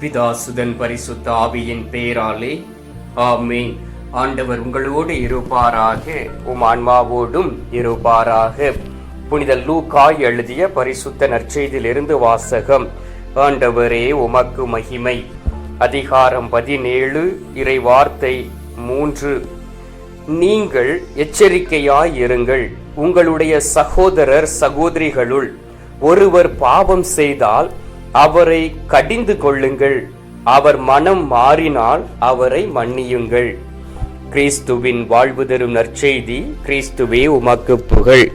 பிதாசுதன் பரிசுத்த ஆவியின் பெயராலே ஆமென். ஆண்டவர் உங்களோடு இருப்பாராக. உம் ஆன்மாவோடும் இருப்பாராக. புனித லூக்காய் எழுதிய பரிசுத்த நற்செய்தியிலிருந்து வாசகம். ஆண்டவரே உமக்கு மகிமை. அதிகாரம் பதினேழு இறை வார்த்தை மூன்று. நீங்கள் எச்சரிக்கையாய் இருங்கள் உங்களுடைய சகோதரர் சகோதரிகளுள் ஒருவர் பாவம் செய்தால் அவரை கடிந்து கொள்ளுங்கள். அவர் மனம் மாறினால் அவரை மன்னியுங்கள். கிறிஸ்துவின் வாழ்வு தரும் நற்செய்தி கிறிஸ்துவே உமக்கு புகழ்.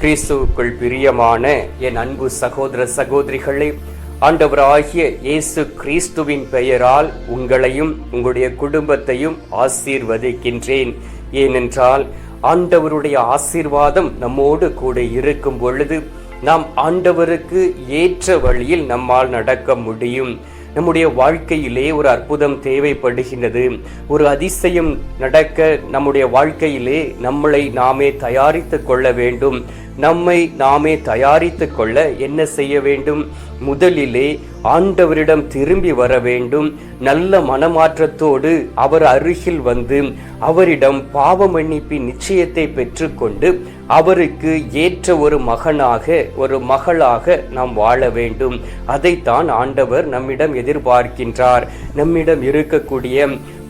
கிறிஸ்துவுக்குள் பிரியமான என் அன்பு சகோதர சகோதரிகளே ஆண்டவராகிய இயேசு கிறிஸ்துவின் பெயரால் உங்களையும் உங்களுடைய குடும்பத்தையும் ஆசீர்வதிக்கின்றேன். ஏனென்றால் ஆண்டவருடைய ஆசீர்வாதம் நம்மோடு கூட இருக்கும் பொழுது நாம் ஆண்டவருக்கு ஏற்ற வழியில் நம்மால் நடக்க முடியும். நம்முடைய வாழ்க்கையிலே ஒரு அற்புதம் தேவைப்படுகின்றது. ஒரு அதிசயம் நடக்க நம்முடைய வாழ்க்கையிலே நம்மளை நாமே தயாரித்துக் கொள்ள வேண்டும். நம்மை நாமே தயாரித்து கொள்ள என்ன செய்ய வேண்டும்? முதலிலே ஆண்டவரிடம் திரும்பி வர வேண்டும். நல்ல மனமாற்றத்தோடு அவர் அருகில் வந்து அவரிடம் பாவ மன்னிப்பின் நிச்சயத்தை பெற்றுக்கொண்டு அவருக்கு ஏற்ற ஒரு மகனாக ஒரு மகளாக நாம் வாழ வேண்டும். அதைத்தான் ஆண்டவர் நம்மிடம் எதிர்பார்க்கின்றார். நம்மிடம் இருக்கக்கூடிய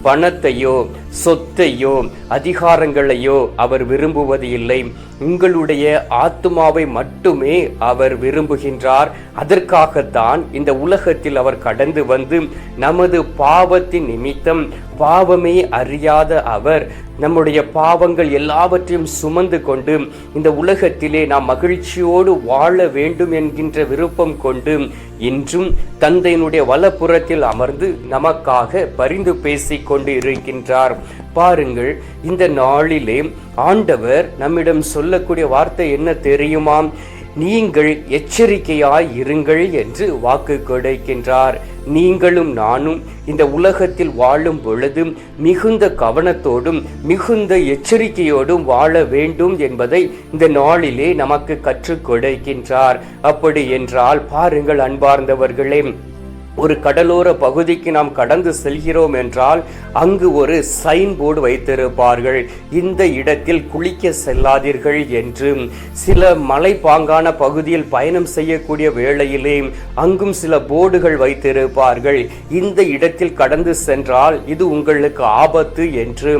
பணத்தையோ சொத்தையோ அதிகாரங்களையோ அவர் விரும்புவது இல்லை உங்களுடைய ஆத்மாவை மட்டுமே அவர் விரும்புகின்றார். அதற்காகத்தான் இந்த உலகத்தில் அவர் கடந்து வந்து நமது பாவத்தின் நிமித்தம் பாவமே அறியாத அவர் நம்முடைய பாவங்கள் எல்லாவற்றையும் சுமந்து கொண்டு இந்த உலகத்திலே நாம் மகிழ்ச்சியோடு வாழ வேண்டும் என்கின்ற விருப்பம் கொண்டு இன்றும் தந்தையினுடைய வலப்புறத்தில் அமர்ந்து நமக்காக பரிந்து பேசிக் கொண்டு இருக்கின்றார். பாருங்கள் இந்த நாளிலே ஆண்டவர் நம்மிடம் சொல்லக்கூடிய வார்த்தை என்ன தெரியுமாம்? நீங்கள் எச்சரிக்கையாய் இருங்கள் என்று வாக்கு கொடுக்கின்றார். நீங்களும் நானும் இந்த உலகத்தில் வாழும் பொழுது மிகுந்த கவனத்தோடும் மிகுந்த எச்சரிக்கையோடும் வாழ வேண்டும் என்பதை இந்த நாளிலே நமக்கு கற்றுக் கொடுக்கின்றார். அப்படி என்றால் பாருங்கள் அன்பார்ந்தவர்களே ஒரு கடலோர பகுதிக்கு நாம் கடந்து செல்கிறோம் என்றால் அங்கு ஒரு சைன் போர்டு வைத்திருப்பார்கள். இந்த இடத்தில் குளிக்க செல்லாதீர்கள் என்று. சில மலைப்பாங்கான பகுதியில் பயணம் செய்யக்கூடிய வேளையிலே அங்கும் சில போர்டுகள் வைத்திருப்பார்கள். இந்த இடத்தில் கடந்து சென்றால் இது உங்களுக்கு ஆபத்து என்று.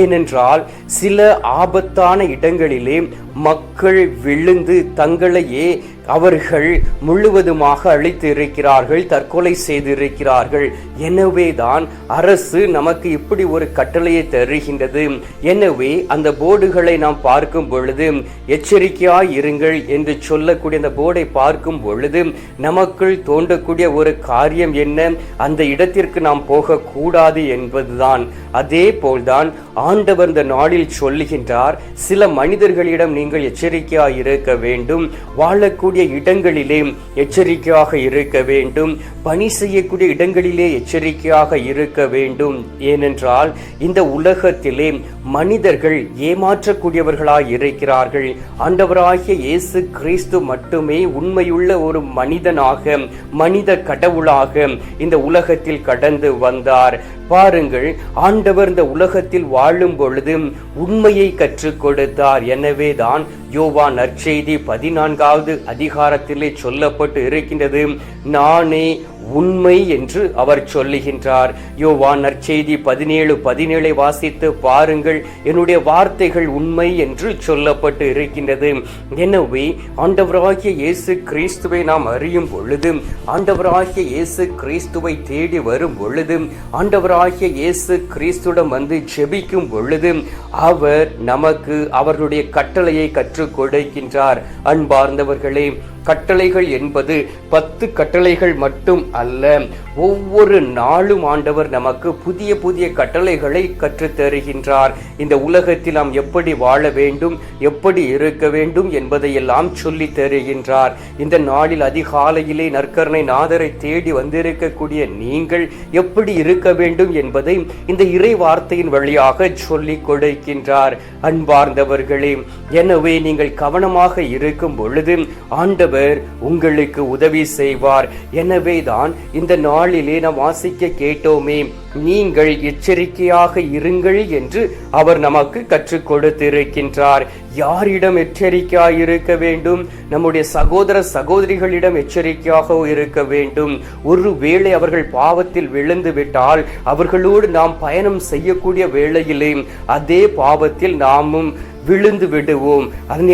ஏனென்றால் சில ஆபத்தான இடங்களிலே மக்கள் விழுந்து தங்களையே அவர்கள் முழுவதுமாக அழித்து இருக்கிறார்கள் தற்கொலை செய்திருக்கிறார்கள். எனவேதான் அரசு நமக்கு இப்படி ஒரு கட்டளையை தருகின்றது. எனவே அந்த போர்டுகளை நாம் பார்க்கும் பொழுது எச்சரிக்கையாய் இருங்கள் என்று சொல்லக்கூடிய அந்த போர்டை பார்க்கும் பொழுது நமக்குள் தோண்டக்கூடிய ஒரு காரியம் என்ன? அந்த இடத்திற்கு நாம் போகக்கூடாது என்பதுதான். அதே போல்தான் ஆண்டவர் இந்த நாளில் சொல்லுகின்றார் சில மனிதர்களிடம் நீங்கள் எச்சரிக்கையாக இருக்க வேண்டும். வாழக்கூடிய இடங்களிலே எச்சரிக்கையாக இருக்க வேண்டும். பணி செய்யக்கூடிய இடங்களிலே எச்சரிக்கையாக இருக்க வேண்டும். ஏனென்றால் இந்த உலகத்திலே மனிதர்கள் ஏமாற்றக்கூடியவர்களாய் இருக்கிறார்கள். ஆண்டவராகிய இயேசு கிறிஸ்து மட்டுமே உண்மையுள்ள ஒரு மனிதனாக மனித கடவுளாக இந்த உலகத்தில் கடந்து வந்தார். பாருங்கள் ஆண்டவர் இந்த உலகத்தில் வாழும் பொழுது உண்மையை கற்றுக் கொடுத்தார். எனவேதான் யோவா நற்செய்தி பதினான்காவது அதிகாரத்திலே சொல்லப்பட்டு இருக்கின்றது. நானே உண்மை என்று அவர் சொல்லுகின்றார். யோவான் நற்செய்தி பதினேழு பதினேழை வாசித்து பாருங்கள். என்னுடைய வார்த்தைகள் உண்மை என்று சொல்லப்பட்டு இருக்கின்றது. எனவே ஆண்டவராகிய இயேசு கிறிஸ்துவை நாம் அறியும் பொழுது ஆண்டவராகிய இயேசு கிறிஸ்துவை தேடி வரும் பொழுது ஆண்டவராகிய இயேசு கிறிஸ்துடன் வந்து ஜெபிக்கும் பொழுது அவர் நமக்கு அவர்களுடைய கட்டளையை கற்றுக் கொடுக்கின்றார். அன்பார்ந்தவர்களே கட்டளைகள் என்பது பத்து கட்டளைகள் மட்டும் அல்ல. ஒவ்வொரு நாளும் ஆண்டவர் நமக்கு புதிய புதிய கட்டளைகளை கற்றுத் தருகின்றார். இந்த உலகத்தில் நாம் எப்படி வாழ வேண்டும் எப்படி இருக்க வேண்டும் என்பதையெல்லாம் சொல்லி தருகின்றார். இந்த நாளில் அதிகாலையிலே நற்கரணை நாதரை தேடி வந்திருக்கக்கூடிய நீங்கள் எப்படி இருக்க வேண்டும் என்பதை இந்த இறை வார்த்தையின் வழியாக சொல்லி கொடுக்கின்றார். அன்பார்ந்தவர்களே எனவே நீங்கள் கவனமாக இருக்கும் பொழுது ஆண்டவர் உங்களுக்கு உதவி செய்வார். எனவே தான் இந்த நாளிலே நாம் வாசிக்க கேட்டோமே. நீங்கள் எச்சரிக்கையாக இருங்கள் என்று அவர் நமக்கு கற்றுக் கொடுத்திருக்கின்றார். யாரிடம் எச்சரிக்கையாக இருக்க வேண்டும்? நம்முடைய சகோதர சகோதரிகளிடம் எச்சரிக்கையாக இருக்க வேண்டும். ஒருவேளை அவர்கள் பாவத்தில் விழுந்து விட்டால் அவர்களோடு நாம் பயணம் செய்யக்கூடிய வேளையிலே அதே பாவத்தில் நாமும் விழுந்து விடுவோம்.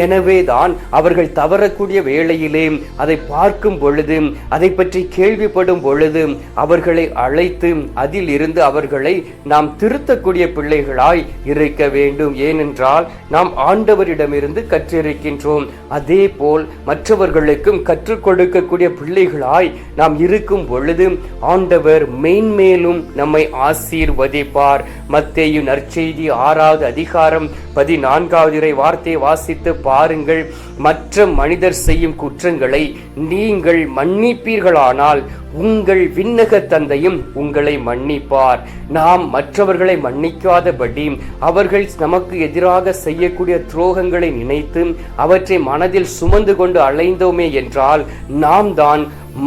எனவே தான் அவர்கள் தவறக்கூடிய வேளையிலே அதை பார்க்கும் பொழுது அதை பற்றி கேள்விப்படும் பொழுது அவர்களை அழைத்து அதில் இருந்து அவர்களை நாம் திருத்தக்கூடிய பிள்ளைகளாய் இருக்க வேண்டும். ஏனென்றால் நாம் ஆண்டவரிடமிருந்து கற்றிருக்கின்றோம். அதே போல் மற்றவர்களுக்கும் கற்றுக் கொடுக்கக்கூடிய பிள்ளைகளாய் நாம் இருக்கும் பொழுது ஆண்டவர் மேன்மேலும் நம்மை ஆசீர்வதிப்பார். மத்தேயு நற்செய்தி ஆறாவது அதிகாரம் பதினான்காம் மூன்றாவது வார்த்தையை வாசித்து பாருங்கள். மற்ற மனிதர் செய்யும் குற்றங்களை நீங்கள் மன்னிப்பீர்களானால் உங்கள் விண்ணக தந்தையும் உங்களை மன்னிப்பார். நாம் மற்றவர்களை மன்னிக்காதபடி அவர்கள் நமக்கு எதிராக செய்யக்கூடிய துரோகங்களை நினைத்து அவற்றை மனதில் சுமந்து கொண்டு அலைந்தோமே என்றால் நாம் தான்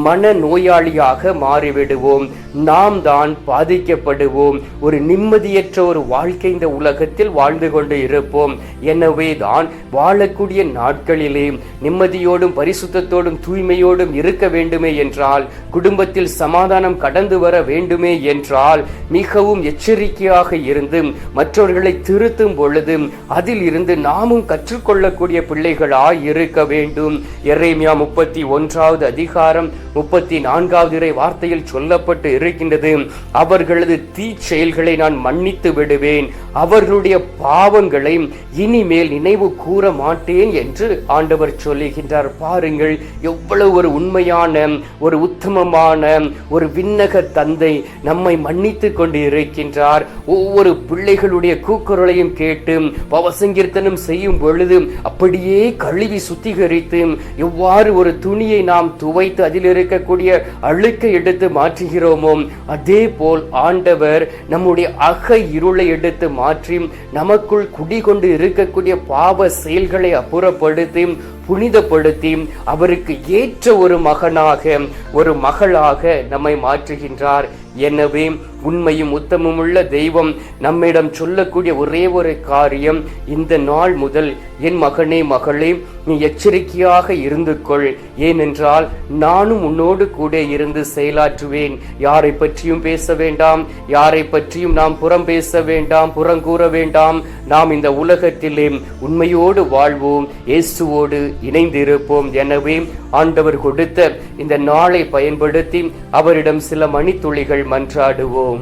மன நோயாளியாக மாறிவிடுவோம். நாம் தான் பாதிக்கப்படுவோம். ஒரு நிம்மதியற்ற ஒரு வாழ்க்கை இந்த உலகத்தில் வாழ்ந்து கொண்டு இருப்போம். எனவே தான் வாழக்கூடிய நாட்களிலே நிம்மதியோடும் பரிசுத்தத்தோடும் தூய்மையோடும் இருக்க வேண்டுமே என்றால் குடும்பத்தில் சமாதானம் கடந்து வர வேண்டுமே என்றால் மிகவும் எச்சரிக்கையாக இருந்து மற்றவர்களை திருத்தும் பொழுது அதில் இருந்து நாமும் கற்றுக்கொள்ளக்கூடிய பிள்ளைகளாய் இருக்க வேண்டும். எரேமியா முப்பத்தி ஒன்றாவது அதிகாரம் முப்பத்தி நான்காவது இறை வார்த்தையில் சொல்லப்பட்டு இருக்கின்றது அவர்களது தீ செயல்களை நான் மன்னித்து விடுவேன். அவர்களுடைய பாவங்களை இனிமேல் நினைவு கூற மாட்டேன் என்று ஆண்டவர் சொல்லுகின்றார். பாருங்கள் எவ்வளவு ஒரு உண்மையான ஒரு உத்தமமான ஒரு விண்ணக தந்தை நம்மை மன்னித்து கொண்டு இருக்கின்றார் ஒவ்வொரு பிள்ளைகளுடைய கூக்குரலையும் கேட்டு பவசங்கீர்த்தனம் செய்யும் பொழுது அப்படியே கழுவி சுத்திகரித்து எவ்வாறு ஒரு துணியை நாம் துவைத்து அதில் இருக்கக்கூடிய அழுக்கை எடுத்து மாற்றுகிறோமோ அதே போல் ஆண்டவர் நம்முடைய அக இருளை எடுத்து மாற்றி நமக்குள் குடிகொண்டு இருக்கக்கூடிய பாவ செயல்களை அப்புறப்படுத்தி புனிதப்படுத்தி அவருக்கு ஏற்ற ஒரு மகனாக ஒரு மகளாக நம்மை மாற்றுகின்றார். எனவே உண்மையும் உத்தமும் உள்ள தெய்வம் நம்மிடம் சொல்லக்கூடிய ஒரே ஒரு காரியம் இந்த நாள் முதல் என் மகனே மகளே நீ எச்சரிக்கையாக இருந்து கொள். ஏனென்றால் நானும் உன்னோடு கூட இருந்து செயலாற்றுவேன். யாரை பற்றியும் பேச வேண்டாம் யாரை பற்றியும் நாம் புறம் பேச வேண்டாம் புறங்கூற வேண்டாம். நாம் இந்த உலகத்திலே உண்மையோடு வாழ்வோம் இயேசுவோடு இணைந்திருப்போம். எனவே ஆண்டவர் கொடுத்த இந்த நாளை பயன்படுத்தி அவரிடம் சில மணித்துளிகள் மன்றாடுவோம்.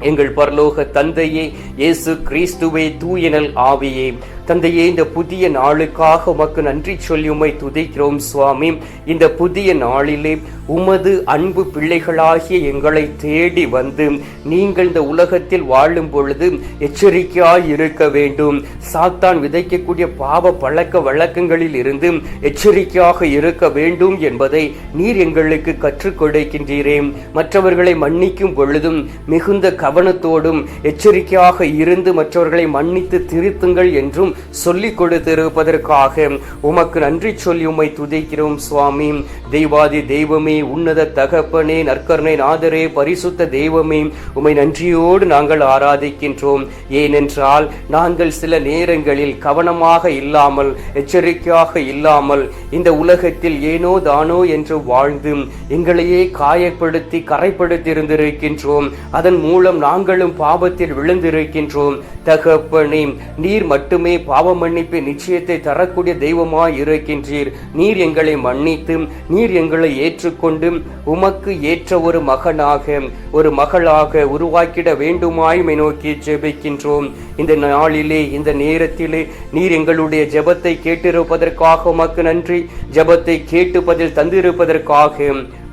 எங்கள் பரலோக தந்தையே இயேசு கிறிஸ்துவே தூயனல் ஆவியே. தந்தையே இந்த புதிய நாளுக்காக உமக்கு நன்றி சொல்லி உமை துதிக்கிறோம் சுவாமி. இந்த புதிய நாளிலே உமது அன்பு பிள்ளைகளாகிய எங்களை தேடி வந்து நீங்கள் இந்த உலகத்தில் வாழும் பொழுது எச்சரிக்கையாய் இருக்க வேண்டும். சாத்தான் விதைக்கக்கூடிய பாவ பழக்க வழக்கங்களில் இருந்து எச்சரிக்கையாக இருக்க வேண்டும் என்பதை நீர் எங்களுக்கு கற்றுக் கொடுக்கின்றீரே. மற்றவர்களை மன்னிக்கும் பொழுதும் மிகுந்த கவனத்தோடும் எச்சரிக்கையாக இருந்து மற்றவர்களை மன்னித்து திருத்துங்கள் என்றும் சொல்லிக் கொடுத்திருப்பதற்காக உமக்கு நன்றி சொல்லி உம்மை துதிக்கிறோம் சுவாமி. தெய்வாதி தெய்வமே உன்னத தகப்பனே நற்கருணை நாதரே பரிசுத்த தெய்வமே உம்மை நன்றியோடு நாங்கள் ஆராதிக்கின்றோம். ஏனென்றால் நாங்கள் சில நேரங்களில் கவனமாக இல்லாமல் எச்சரிக்கையாக இல்லாமல் இந்த உலகத்தில் ஏனோ தானோ என்று வாழ்ந்து எங்களையே காயப்படுத்தி கரைப்படுத்தி இருந்திருக்கின்றோம் அதன் மூலம் நாங்களும் பாவத்தில் விழுந்திருக்கின்றோம். தகப்பனே நீர் மட்டுமே பாவ மன்னிப்பு நிச்சயத்தை தரக்கூடிய தெய்வமாய் இருக்கின்றீர். நீர் எங்களை மன்னித்து நீர் எங்களை ஏற்றுக்கொண்டு உமக்கு ஏற்ற ஒரு மகனாக ஒரு மகளாக உருவாக்கிட வேண்டுமாய் நோக்கி ஜெபிக்கின்றோம். இந்த நாளிலே இந்த நேரத்திலே நீர் எங்களுடைய ஜெபத்தை கேட்டிருப்பதற்காக உமக்கு நன்றி. ஜெபத்தை கேட்டு பதில் தந்திருப்பதற்காக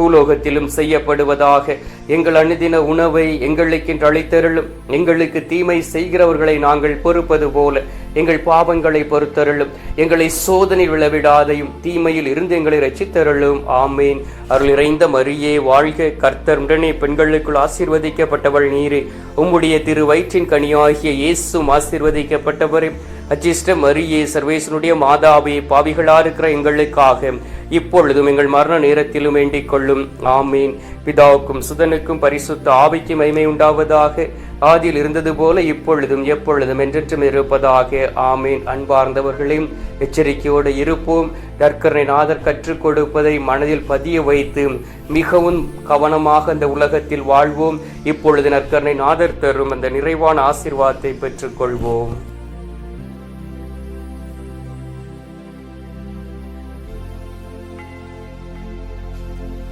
பூலோகத்திலும் செய்யப்படுவதாக. எங்கள் அனுதின உணவை எங்களுக்கென்று அளித்தருளும். எங்களுக்கு தீமை செய்கிறவர்களை நாங்கள் பொறுப்பது போல எங்கள் பாவங்களை பொறுத்தருளும். எங்களை சோதனை விழவிடாதையும் தீமையில் இருந்து எங்களை ரச்சித்தருளும் ஆமேன். அருள் நிறைந்த மரியே வாழ்க கர்த்தர். உடனே பெண்களுக்குள் ஆசீர்வதிக்கப்பட்டவள் நீரே. உம்முடைய திரு வயிற்றின் கனியாகிய இயேசும் ஆசீர்வதிக்கப்பட்டவரே. அச்சிஷ்ட மரியே சர்வேசனுடைய மாதாவே பாவிகளா இருக்கிற எங்களுக்காக. இப்பொழுதும் எங்கள் மரண நேரத்திலும் வேண்டிக் கொள்ளும். ஆமீன். பிதாவுக்கும் சுதனுக்கும் பரிசுத்த ஆவிக்கு மைமை உண்டாவதாக. ஆதியில் இருந்தது போல இப்பொழுதும் எப்பொழுதும் என்றென்றும் இருப்பதாக. ஆமீன். அன்பார்ந்தவர்களையும் எச்சரிக்கையோடு இருப்போம். நற்கரனை நாதர் கற்றுக் கொடுப்பதை மனதில் பதிய வைத்து மிகவும் கவனமாக அந்த உலகத்தில் வாழ்வோம். இப்பொழுது நற்கரனை நாதர் தரும் அந்த நிறைவான ஆசிர்வாதத்தை பெற்றுக்கொள்வோம்